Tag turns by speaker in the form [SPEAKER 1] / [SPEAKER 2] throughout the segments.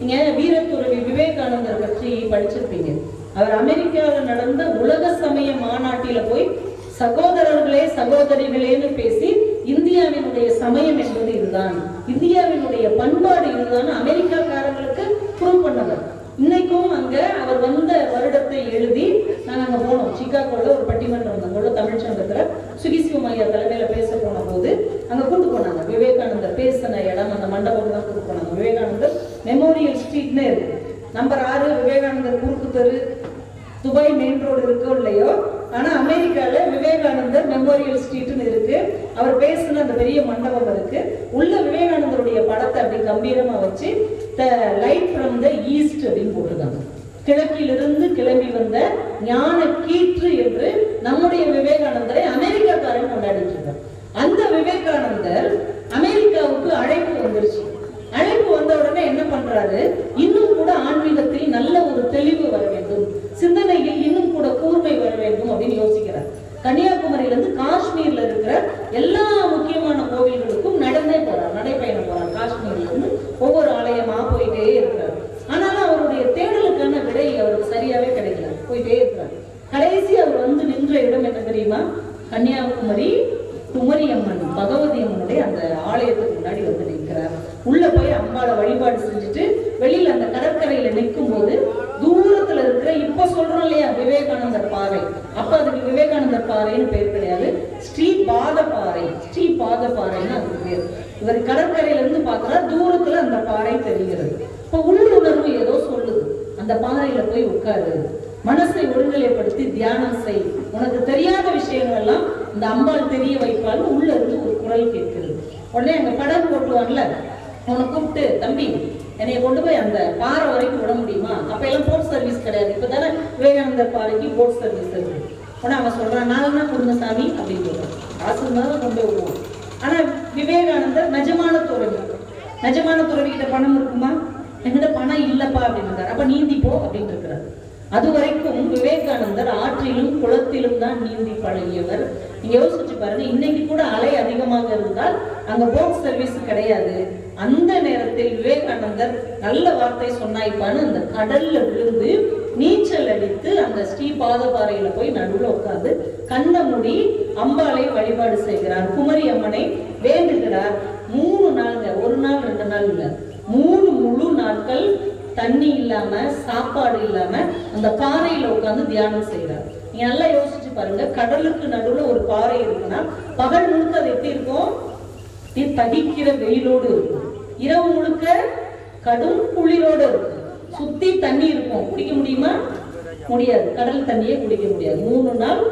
[SPEAKER 1] நீங்க வீரத்துறவி விவேகானந்தர் பற்றி படிச்சிருப்பீங்க. அவர் அமெரிக்காவில் நடந்த உலக சமய மாநாட்டில போய் சகோதரர்களே சகோதரிகளேன்னு பேசி இந்தியாவினுடைய சமயம் என்பது இதுதான். இந்தியாவினுடைய பண்பாடு இதுதான். அமெரிக்காக்காரங்களுக்கு ப்ரூவ் பண்ணவர். இன்னைக்கும் அங்க அவர் வந்த வருடத்தை எழுதி நாங்க அங்க போனோம். சிக்காகோல ஒரு பட்டிமன்றம் வந்து தமிழ் சங்கத்துல சுகிசிவம் ஐயா தலைமையில பேச போன போது அங்க கூட்டு போனாங்க. விவேகானந்தர் பேசின இடம் அந்த மண்டபம் தான் கூட்டு போனாங்க விவேகானந்தர் மெமோரியல் ஸ்ட்ரீட்னு இருக்கு நம்பர் ஆறு விவேகானந்தர் குறுக்கு தெரு துபாய் மெயின் ரோடு இருக்கோ இல்லையோ ஆனா அமெரிக்கால விவேகானந்தர் மெமோரியல் ஸ்ட்ரீட்னு இருக்கு அவர் பேசின அந்த பெரிய மண்டபம் இருக்கு உள்ள விவேகானந்தருடைய படத்தை அப்படி கம்பீரமா வச்சு the light from the east அப்படின்னு போட்டிருக்காங்க. கிழக்கிலிருந்து கிளம்பி வந்த ஞான கீற்று என்று நம்முடைய விவேகானந்தரை அமெரிக்காக்காரன் கொண்டாடிட்டு இருக்கார் அந்த விவேகானந்தர் அமெரிக்காவுக்கு அழைப்பு வந்துருச்சு. அழைப்பு வந்த உடனே என்ன பண்றாரு? இன்னும் கூட ஆன்மீகத்தில் நல்ல ஒரு தெளிவு வர வேண்டும். சிந்தனையில் இன்னும் கூட கூர்மை வர வேண்டும் அப்படின்னு யோசிக்கிறார். கன்னியாகுமரியில இருந்து காஷ்மீர்ல இருக்கிற எல்லா முக்கிய கோவில்களுக்கும் நடந்தே போறார் நடைபயணம் போறார் காஷ்மீர்ல இருந்து ஒவ்வொரு ஆலயமா போயிட்டே இருக்கிறார் ஆனாலும் அவருடைய தேடலுக்கான விடை அவருக்கு சரியாவே கிடைக்கல போயிட்டே இருக்கிறார் கடைசி அவர் வந்து நின்ற இடம் என்ன தெரியுமா கன்னியாகுமரி குமரி அம்மன் பகவதி அம்மனுடைய அந்த ஆலயத்துக்கு முன்னாடி வந்து நிற்கிறார் உள்ள போய் அம்பாளை வழிபாடு செஞ்சுட்டு வெளியில அந்த கடற்கரையில நிற்கும் போது தூரத்துல இருக்கிற இப்ப சொல்றோம் இல்லையா விவேகானந்தர் பாறை. அப்ப அதுக்கு விவேகானந்தர் பாறைன்னு பேர் கிடையாது. ஸ்ரீ பாத பாறை ஸ்ரீ பாத பாறைன்னு அதுக்கு பேர். இவர் கடற்கரையில இருந்து பார்க்கறா தூரத்துல அந்த பாறை தெரிகிறது. இப்ப உள்ளுணர்வு ஏதோ சொல்லுது. அந்த பாறையில போய் உட்காரு. மனசை ஒருநிலைப்படுத்தி தியானம் செய். உனக்கு தெரியாத விஷயங்கள் எல்லாம் இந்த அம்பாள் தெரிய வைப்பால் உள்ள இருந்து ஒரு குரல் கேட்கிறது உடனே அங்க படகு ஓட்டுவான்ல அவனை கூப்பிட்டு தம்பி என்னைய கொண்டு போய் அந்த பாறை வரைக்கும் விட முடியுமா? அப்ப எல்லாம் போட் சர்வீஸ் கிடையாது. இப்பதானே விவேகானந்தர் பாறைக்கு போட் சர்வீஸ் இருக்கு. உடனே அவன் சொல்றான் நான் என்ன கொடுங்க சாமி? அப்படின்னு சொல்றான். காசு கொண்டு விடுவோம் ஆனால் ஆனா விவேகானந்தர் நிஜமான துறவி. நிஜமான துறவி கிட்ட பணம் இருக்குமா? என்கிட்ட பணம் இல்லப்பா அப்படின்னு அப்ப நீந்தி போ அப்படின்னு இருக்கிறார் அது வரைக்கும் விவேகானந்தர் ஆற்றிலும் குளத்திலும் தான் நீந்தி பழகியவர். நீங்க யோசிச்சு பாருங்க இன்னைக்கு கூட அலை அதிகமாக இருந்தால் அங்க போட் சர்வீஸ் கிடையாது. அந்த நேரத்தில் விவேகானந்தர் நல்ல வார்த்தை சொன்னாய்ப்பான்னு அந்த கடல்ல விழுந்து நீச்சல் அடித்து அந்த ஸ்ரீ பாதபாறையில போய் நடுவுல உட்கார்ந்து கண்ண மூடி அம்பாளை வழிபாடு செய்கிறார். குமரி அம்மனை வேண்டுகிறார். மூணு நாளுங்க. ஒரு நாள் ரெண்டு நாள் இல்ல. மூணு முழு நாட்கள் தண்ணி இல்லாம சாப்பாடு இல்லாம அந்த பாறையில உட்கார்ந்து தியானம் செய்கிறார். நீங்க நல்லா யோசிச்சு பாருங்க. கடலுக்கு நடுவுல ஒரு பாறை இருக்குன்னா பகல் முழுக்க அது எப்படி இருக்கும்? தடிக்கிற வெயிலோடு இருக்கும். இரவு முழுக்க கடும் குளிரோடு சுத்தி தண்ணி இருக்கும். குடிக்க முடியுமா? முடியாது. கடல் தண்ணியே குடிக்க முடியாது. மூணு நாள்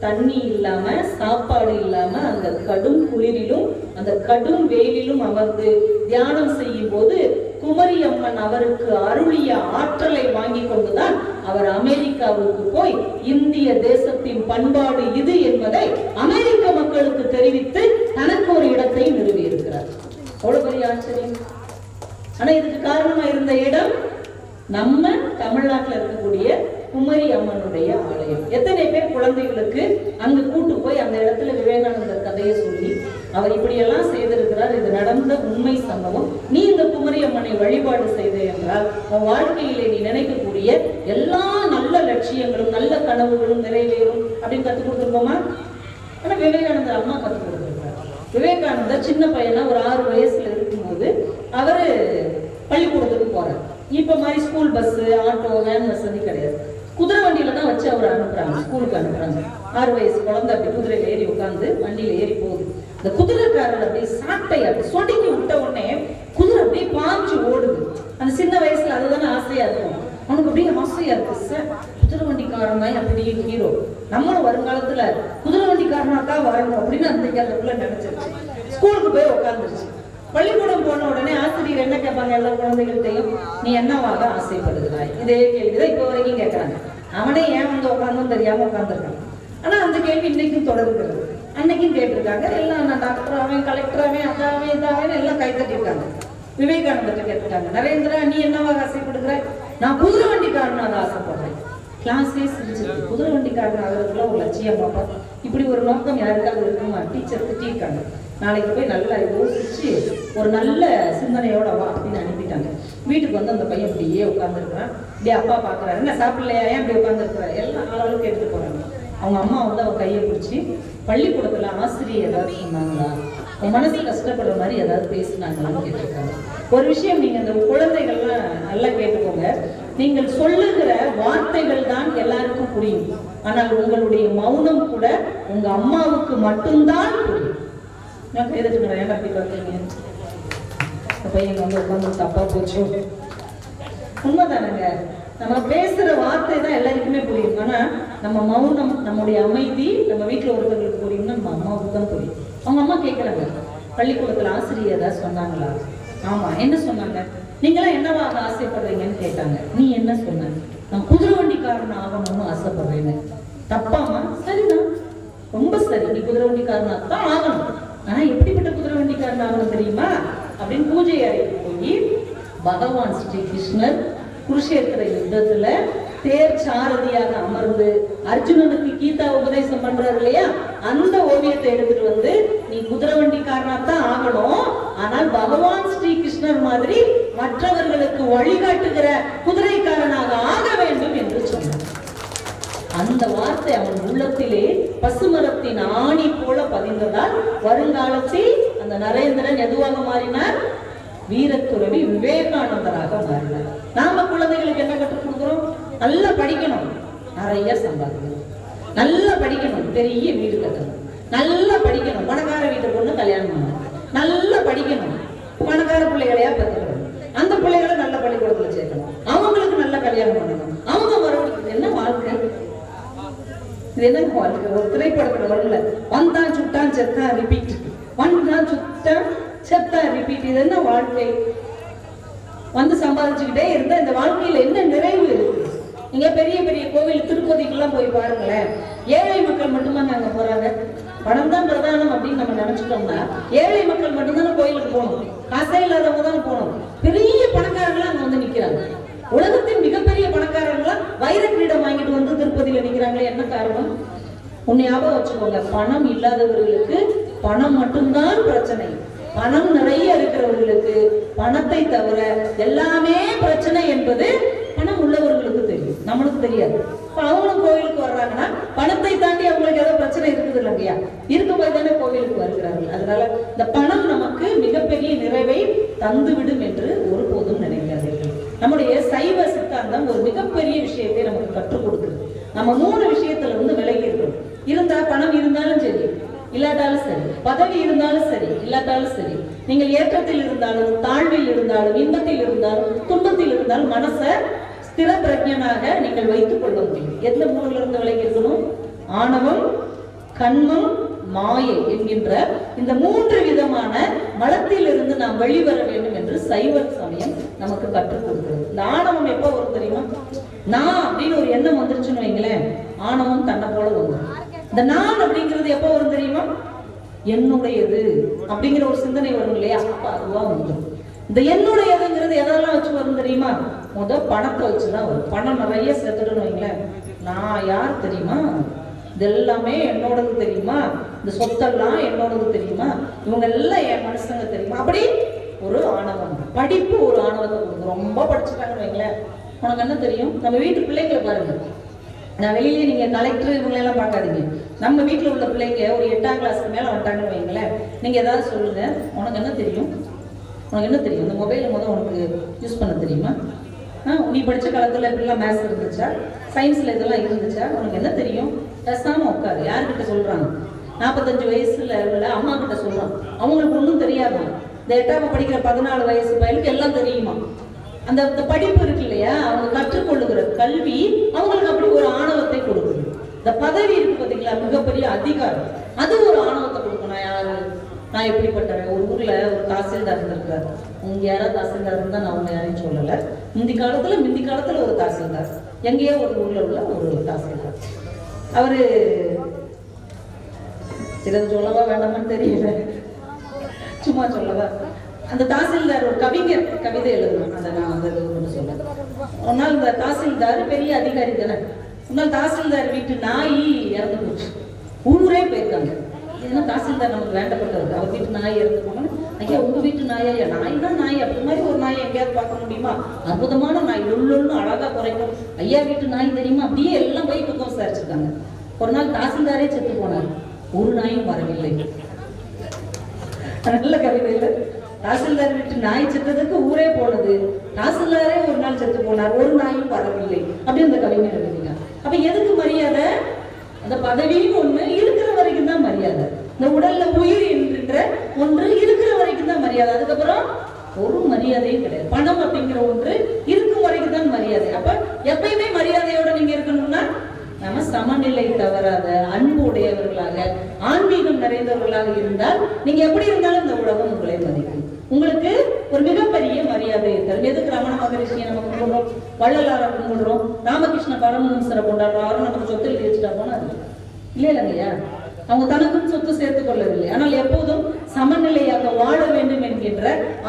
[SPEAKER 1] தண்ணி இல்லாம சாப்பாடு இல்லாம அந்த கடும் குளிரிலும் அந்த கடும் வெயிலிலும் அமர்ந்து தியானம் செய்யும் போது குமரி அம்மன் அவருக்கு அருளிய ஆற்றலை வாங்கி கொண்டுதான் அவர் அமெரிக்காவுக்கு போய் இந்திய தேசத்தின் பண்பாடு இது என்பதை அமெரிக்க மக்களுக்கு தெரிவித்து தனக்கு ஒரு இடத்தை நிறுவியிருக்கிறார் அவ்வளோ பெரிய ஆச்சரியம் ஆனால் இதுக்கு காரணமாக இருந்த இடம் நம்ம தமிழ்நாட்டில் இருக்கக்கூடிய குமரி அம்மனுடைய ஆலயம். எத்தனை பேர் குழந்தைகளுக்கு அங்கு கூட்டு போய் அந்த இடத்துல விவேகானந்தர் கதையை சொல்லி அவர் இப்படியெல்லாம் செய்திருக்கிறார். இது நடந்த உண்மை சம்பவம். நீ இந்த குமரி அம்மனை வழிபாடு செய்த என்றால் உன் வாழ்க்கையிலே நீ நினைக்கக்கூடிய எல்லா நல்ல லட்சியங்களும் நல்ல கனவுகளும் நிறைவேறும் அப்படின்னு கத்துக் கொடுத்துருப்போமா? ஆனா விவேகானந்தர் அம்மா கத்துக் கொடுத்துருக்காரு விவேகானந்தர் சின்ன பையனா ஒரு ஆறு வயசுல இருக்கும்போது அவரு பள்ளிக்கூடத்துக்கு போறாரு. இப்ப மாதிரி ஸ்கூல் பஸ் ஆட்டோ வேன் வசதி கிடையாது. குதிரை வண்டியில தான் வச்சு அவர் அனுப்புறாங்க ஸ்கூலுக்கு அனுப்புறாங்க. ஆறு வயசு குழந்தை அப்படி குதிரையில ஏறி உட்காந்து வண்டியில ஏறி போகுது. இந்த குதிரைக்காரர் அப்படியே சாட்டை அப்படி சொடுக்கி விட்ட உடனே குதிரை அப்படியே பாஞ்சு ஓடுது. அந்த சின்ன வயசுல அதுதானே ஆசையா இருக்கும். அவனுக்கு அப்படியே ஆசையா இருக்கு சார் குதிரை வண்டிக்காரன் தான் அப்படியே ஹீரோ நம்மளும் வருங்காலத்துல குதிரை வண்டிக்காரனா தான் வரணும் அப்படின்னு அந்த கேள்விக்குள்ள நினைச்சிருச்சு. ஸ்கூலுக்கு போய் உட்காந்துருச்சு பள்ளிக்கூடம் போன உடனே ஆசிரியர் என்ன கேட்பாங்க எல்லா குழந்தைகள்கிட்டையும்? நீ என்னவாக ஆசைப்படுகிறாய்? இதே கேள்விதான் இப்போ வரைக்கும் கேட்கறாங்க. அவனே ஏன் வந்து உட்காந்தும் தெரியாம உட்காந்துருக்கான் ஆனா அந்த கேள்வி இன்னைக்கும் தொடர்கிறது. அன்னைக்கும் கேட்டிருக்காங்க. எல்லாம் நான் டாக்டர் ஆவேன் கலெக்டர் ஆவேன் அதாவேன் இதாவேன் எல்லாம் கை தட்டிருக்காங்க விவேகானந்தத்தை கேட்டுட்டாங்க நரேந்திரா நீ என்னவாக ஆசைப்படுகிறாய்? நான் குதிரை வண்டி காரணம் அதை ஆசைப்படுறேன். கிளாஸே சிரிச்சிருக்கு குதிரை வண்டிக்காரன் ஆகிறதுக்குள்ள ஒரு லட்சியம் பார்ப்போம் இப்படி ஒரு நோக்கம் யாருக்காவது இருக்குமா? டீச்சர் திட்டிருக்காங்க நாளைக்கு போய் நல்லா யோசிச்சு ஒரு நல்ல சிந்தனையோட வா அப்படின்னு அனுப்பிட்டாங்க. வீட்டுக்கு வந்து அந்த பையன் இப்படியே உட்காந்துருக்குறான் இப்படியே அப்பா பார்க்குறாரு என்ன சாப்பிடலையா? ஏன் இப்படி உட்காந்துருக்குறாரு எல்லா ஆளாளுக்கு எடுத்து போறாங்க. அவங்க அம்மா வந்து அவன் கையை பிடிச்சி பள்ளிக்கூடத்துல ஆசிரியர் ஏதாவது சொன்னாங்களா? உன் மனசு கஷ்டப்படுற மாதிரி ஏதாவது பேசினாங்களான்னு கேட்டிருக்காங்க. ஒரு விஷயம் நீங்க இந்த குழந்தைகள்லாம் நல்லா கேட்டுக்கோங்க. நீங்கள் சொல்லுகிற வார்த்தைகள் தான் எல்லாருக்கும் புரியும். ஆனால் உங்களுடைய மௌனம் கூட உங்க அம்மாவுக்கு மட்டும்தான் புரியும். நான் கைதட்டுக்கிறேன் ஏன் அப்படி பார்த்தீங்க பையன் வந்து உட்காந்து தப்பா போச்சு. உண்மைதானங்க? நம்ம பேசுற வார்த்தை தான் எல்லாருக்குமே புரியும். ஆனா நம்ம மௌனம் நம்முடைய அமைதி நம்ம வீட்டுல ஒருத்தவங்களுக்கு புரியும்னா நம்ம அம்மாவுக்கு தான் புரியும். அவங்க அம்மா கேட்குறாங்க பள்ளிக்கூடத்துல ஆசிரியர் ஏதாவது சொன்னாங்களா? ஆமா என்ன சொன்னாங்க? நீங்களாம் என்னவாக ஆசைப்படுறீங்கன்னு கேட்டாங்க. நீ என்ன சொன்ன? நான் குதிரை வண்டிக்காரன் ஆகணும்னு ஆசைப்படுறேன்னு. தப்பாமா சரிதான். ரொம்ப சரி. நீ குதிரை வண்டிக்காரனா? தான் ஆகணும். ஆனா எப்படிப்பட்ட குதிரை வண்டிக்காரன் ஆகணும் தெரியுமா? அப்படின்னு பூஜை அறைக்கு போய் பகவான் ஸ்ரீ கிருஷ்ணர் குருஷேத்திர யுத்தத்துல தேர் சாரதியாக அமர்ந்து அர்ஜுனனுக்கு கீதா பண்றாரு இல்லையா அந்த ஓவியத்தை எடுத்துட்டு வந்து நீ குதிரை வண்டிக்காரனா தான் ஆகணும். ஆனால் பகவான் ஸ்ரீ கிருஷ்ணர் மாதிரி மற்றவர்களுக்கு வழிகாட்டுகிற குதிரைக்காரனாக ஆக வேண்டும் என்று சொன்னார். அந்த வார்த்தை அவன் உள்ளத்திலே பசுமரத்தின் ஆணி போல பதிந்ததால் வருங்காலத்தில் அந்த நரேந்திரன் எதுவாக மாறினார்? வீரத்துறவி விவேகானந்தராக மாறினார். நாம குழந்தைகளுக்கு என்ன கற்றுக் கொடுக்கிறோம்? நல்லா படிக்கணும். நிறைய சம்பாதிக்கணும். நல்லா படிக்கணும். பெரிய வீடு கட்டணும். நல்லா படிக்கணும். பணக்கார வீட்டு பொண்ணு கல்யாணம் பண்ணணும். நல்லா படிக்கணும். பணக்கார பிள்ளைகளையா பார்த்துக்கணும் அந்த பிள்ளைகளை நல்ல பள்ளிக்கூடத்துல சேர்க்கணும். அவங்களுக்கு நல்ல கல்யாணம் பண்ணணும். அவங்க வரவங்களுக்கு என்ன வாழ்க்கை? இது என்ன வாழ்க்கை? ஒரு திரைப்படத்துல வரல. வந்தான் சுட்டான் செத்தான் ரிப்பீட் வந்தான் சுட்டான் செத்தான் ரிப்பீட் இது என்ன வாழ்க்கை? வந்து சம்பாதிச்சுக்கிட்டே இருந்தா இந்த வாழ்க்கையில என்ன நிறைவு இருக்கு? நீங்க பெரிய பெரிய கோவில் திருப்பதிக்கெல்லாம் போய் பாருங்களேன். ஏழை மக்கள் மட்டும்தான் அங்க போறாங்க. பணம் தான் பிரதானம் அப்படின்னு நம்ம நினைச்சிட்டோம்னா ஏழை மக்கள் மட்டும்தானே கோயிலுக்கு போகணும். காசே இல்லாதவங்க தானே போகணும். பெரிய பணக்காரங்களாம் அங்க வந்து நிக்கிறாங்க. உலகத்தின் மிகப்பெரிய பணக்காரங்களாம் வைர கிரீடம் வாங்கிட்டு வந்து திருப்பதியில நிக்கிறாங்களே என்ன காரணம்? உன்னை ஞாபகம் வச்சுக்கோங்க. பணம் இல்லாதவர்களுக்கு பணம் மட்டும்தான் பிரச்சனை. பணம் நிறைய இருக்கிறவர்களுக்கு பணத்தை தவிர எல்லாமே பிரச்சனை என்பது நம்மளுக்கு தெரியாது. இப்போ அவங்களும் கோவிலுக்கு வர்றாங்கன்னா பணத்தை தாண்டி அவங்களுக்கு ஏதோ பிரச்சனை இருக்குது இல்லையா இருக்கும்போது தானே கோவிலுக்கு வருகிறார்கள். அதனால இந்த பணம் நமக்கு மிகப்பெரிய நிறைவை தந்துவிடும் என்று ஒருபோதும் நினைக்காதீர்கள். நம்முடைய சைவ சித்தாந்தம் ஒரு மிகப்பெரிய விஷயத்தை நமக்கு கற்றுக் கொடுக்குது. நம்ம மூணு விஷயத்துல இருந்து விலகி இருக்கணும் இருந்தா பணம் இருந்தாலும் சரி இல்லாட்டாலும் சரி பதவி இருந்தாலும் சரி இல்லாட்டாலும் சரி நீங்கள் ஏற்றத்தில் இருந்தாலும் தாழ்வில் இருந்தாலும் இன்பத்தில் இருந்தாலும் துன்பத்தில் இருந்தாலும் மனசை ஸ்திர பிரஜனாக நீங்கள் வைத்துக் கொள்ள முடியும். எந்த மூணுல இருந்து விலகி இருக்கணும் ஆணவம் கண்மம் மாயை என்கின்ற இந்த மூன்று விதமான மலத்திலிருந்து நாம் வெளிவர வேண்டும் என்று சைவ சமயம் நமக்கு கற்றுக் கொடுக்கிறது. இந்த ஆணவம் எப்ப வரும் தெரியுமா? நான் அப்படின்னு ஒரு எண்ணம் வந்துருச்சுன்னு வைங்களேன். ஆணவம் தன்னை போல வரும் இந்த நான் அப்படிங்கிறது எப்போ வரும் தெரியுமா? என்னுடையது அப்படிங்கிற ஒரு சிந்தனை வரும் இல்லையா? அப்ப அதுவா வந்துடும் இந்த என்னுடையதுங்கிறது எதெல்லாம் வச்சு வரும் தெரியுமா? முத பணத்தை வச்சுதான் வரும். பணம் நிறைய சேர்த்துட்டுன்னு வைங்களேன். நான் யார் தெரியுமா? இது எல்லாமே என்னோடது தெரியுமா? இந்த சொத்தெல்லாம் என்னோடது தெரியுமா? இவங்க எல்லாம் என் மனுஷங்க தெரியுமா? அப்படி ஒரு ஆணவம். படிப்பு ஒரு ஆணவத்தை கொடுக்கும் ரொம்ப படிச்சுட்டாங்கன்னு வைங்களேன். உனக்கு என்ன தெரியும்? நம்ம வீட்டு பிள்ளைங்களை பாருங்க. நான் வெளியிலே நீங்க கலெக்டர் இவங்களை எல்லாம் பார்க்காதீங்க. நம்ம வீட்டில் உள்ள பிள்ளைங்க ஒரு எட்டாம் கிளாஸ்க்கு மேலே வந்துட்டாங்கன்னு வைங்களேன். நீங்க ஏதாவது சொல்லுங்க. உனக்கு என்ன தெரியும்? உனக்கு என்ன தெரியும்? இந்த மொபைல் முதல் உனக்கு யூஸ் பண்ண தெரியுமா? நீ படித்த காலத்தில் இப்படிலாம் மேத்ஸ் இருந்துச்சா? சயின்ஸில் இதெல்லாம் இருந்துச்சா? உனக்கு என்ன தெரியும்? பேசாமல் உட்காரு. யார்கிட்ட சொல்றாங்க? நாற்பத்தஞ்சு வயசுல உள்ள அம்மா கிட்ட சொல்கிறான் அவங்களுக்கு ஒன்றும் தெரியாது? இந்த எட்டாவது படிக்கிற பதினாலு வயசு பையனுக்கு எல்லாம் தெரியுமா? அந்த அந்த படிப்பு இருக்கு இல்லையா? அவங்க கற்றுக்கொள்ளுகிற கல்வி அவங்களுக்கு அப்படி ஒரு ஆணவத்தை கொடுக்குது. இந்த பதவி இருக்கு பார்த்தீங்களா மிகப்பெரிய அதிகாரம். அது ஒரு ஆணவத்தை கொடுக்கணும் நான் யாரு? நான் எப்படிப்பட்டவன்? ஒரு ஊர்ல ஒரு தாசில்தார் இருந்திருக்காரு. இங்கே யாராவது தாசில்தார் இருந்தா நான் அவங்க யாரையும் சொல்லல. முந்தி காலத்துல முந்தி காலத்துல ஒரு தாசில்தார். எங்கேயோ ஒரு ஊர்ல உள்ள ஒரு தாசில்தார். அவரு சிலது சொல்லவா வேண்டாமான்னு தெரியல. சும்மா சொல்லவா? அந்த தாசில்தார் ஒரு கவிஞர் கவிதை எழுதணும் அதை நான் வந்து ஒன்று சொல்ல ஒரு நாள் இந்த தாசில்தார் பெரிய அதிகாரி தானே. முன்னாள் தாசில்தார் வீட்டு நாய் இறந்து போச்சு. ஊரே போயிருக்காங்க. ஏன்னா தாசில்தார் நமக்கு வேண்டப்பட்டவர் அவர் வீட்டு நாய் இறந்து போனோம் ஐயா உங்க வீட்டு நாயா ஐயா நாய் தான் நாய்? அப்படி மாதிரி ஒரு நாய் எங்கேயாவது பார்க்க முடியுமா? அற்புதமான நாய் லுள்ளுன்னு அழகா குறைக்கும். ஐயா வீட்டு நாய் தெரியுமா? அப்படியே எல்லாம் போய் பக்கம் விசாரிச்சிருக்காங்க ஒரு நாள் தாசில்தாரே செத்து போனார். ஒரு நாயும் வரவில்லை. நல்ல கவிதை இல்லை? தாசில்தார் வீட்டு நாய் செத்ததுக்கு ஊரே போனது. தாசில்தாரே ஒரு நாள் செத்து போனார். ஒரு நாயும் வரவில்லை. அப்படி அந்த கவிஞர் எழுதினார். அப்ப எதுக்கு மரியாதை? அந்த பதவியும் ஒண்ணு இருக்கிற வரைக்கும் தான் மரியாதை. இந்த உடல்ல உயிர் என்கின்ற ஒன்று இருக்கு. வரைக்கும் மரியாதை. அதுக்கப்புறம் ஒரு மரியாதையும் கிடையாது. பணம் அப்படிங்கிற ஒன்று இருக்கும் வரைக்கும் தான் மரியாதை. அப்ப எப்பயுமே மரியாதையோட நீங்க இருக்கணும்னா நம்ம சமநிலை தவறாத அன்பு உடையவர்களாக ஆன்மீகம் நிறைந்தவர்களாக இருந்தால் நீங்க எப்படி இருந்தாலும் இந்த உலகம் உங்களை மதிக்கும். உங்களுக்கு ஒரு மிகப்பெரிய மரியாதை தரும் எதுக்கு ரமண மகரிஷியை நம்ம கும்பிடுறோம்? வள்ளலாரை கும்பிடுறோம். ராமகிருஷ்ண பரமஹம்சரை கொண்டாடுறோம். அவரும் நமக்கு சொத்தில் எழுதி போனா இல்லையா இல்லையா? அவங்க தனக்கும் சொத்து சேர்த்துக் கொள்ளவில்லை. ஆனால் எப்போதும் சமநிலையாக வாழ வேண்டும் என்கின்ற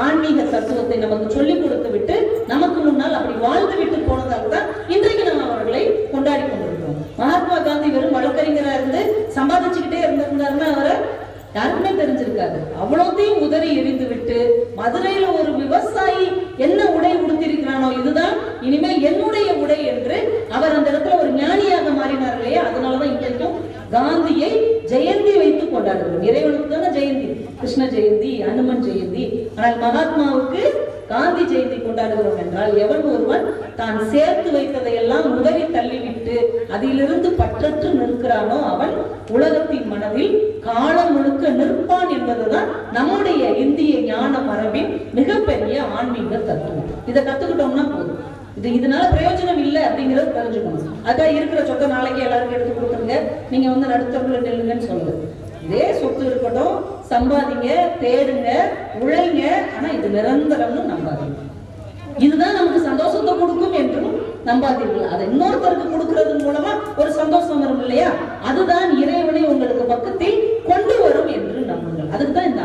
[SPEAKER 1] ஆன்மீக தத்துவத்தை நமக்கு சொல்லிக் கொடுத்து விட்டு நமக்கு முன்னால் அப்படி வாழ்ந்து விட்டு போனதால் தான் இன்றைக்கு நாம் அவர்களை கொண்டாடி கொண்டிருக்கிறோம். மகாத்மா காந்தி வெறும் வழக்கறிஞராக இருந்து சம்பாதிச்சுக்கிட்டே இருந்திருந்தாருன்னா அவரை யாருக்குமே தெரிஞ்சிருக்காது. அவ்வளோத்தையும் உதறி எரிந்து விட்டு மதுரையில ஒரு விவசாயி என்ன உடை உடுத்திருக்கிறானோ இதுதான். இனிமே என்னுடைய உடை என்று அவர் அந்த இடத்துல ஒரு ஞானியாக மாறினார் இல்லையா? அதனாலதான் இன்றைக்கும் காந்தியை ஜெயந்தி வைத்து கொண்டாடுகிறோம் இறைவனுக்கு தானே ஜெயந்தி கிருஷ்ண ஜெயந்தி அனுமன் ஜெயந்தி. ஆனால் மகாத்மாவுக்கு காந்தி ஜெயந்தி கொண்டாடுகிறோம் என்றால் எவன் ஒருவன் தான் சேர்த்து வைத்ததையெல்லாம் உதவி தள்ளிவிட்டு அதிலிருந்து பற்றற்று நிற்கிறானோ அவன் உலகத்தின் மனதில் காலம் முழுக்க நிற்பான் என்பதுதான் நம்முடைய இந்திய ஞான மரபின் மிகப்பெரிய ஆன்மீக தத்துவம். இதை கத்துக்கிட்டோம்னா போதும். இது இதனால பிரயோஜனம் இல்லை அப்படிங்கறது தெரிஞ்சுக்கணும். அதான் இருக்கிற சொத்தை நாளைக்கு எல்லாருக்கும் எடுத்து கொடுத்துருங்க. நீங்க வந்து நடுத்தவங்களை நெல்லுங்கன்னு சொல்லுங்க இதே சொத்து இருக்கட்டும் சம்பாதிங்க தேடுங்க உழைங்க ஆனா இது நிரந்தரம்னு நம்பாதீங்க. இதுதான் நமக்கு சந்தோஷத்தை கொடுக்கும் என்றும் நம்பாதீர்கள். அதை இன்னொருத்தருக்கு கொடுக்கறது மூலமா ஒரு சந்தோஷம் வரும் இல்லையா? அதுதான் இறைவனை உங்களுக்கு பக்கத்தில் கொண்டு வரும் என்று நம்புங்கள். அதுக்கு தான் இந்த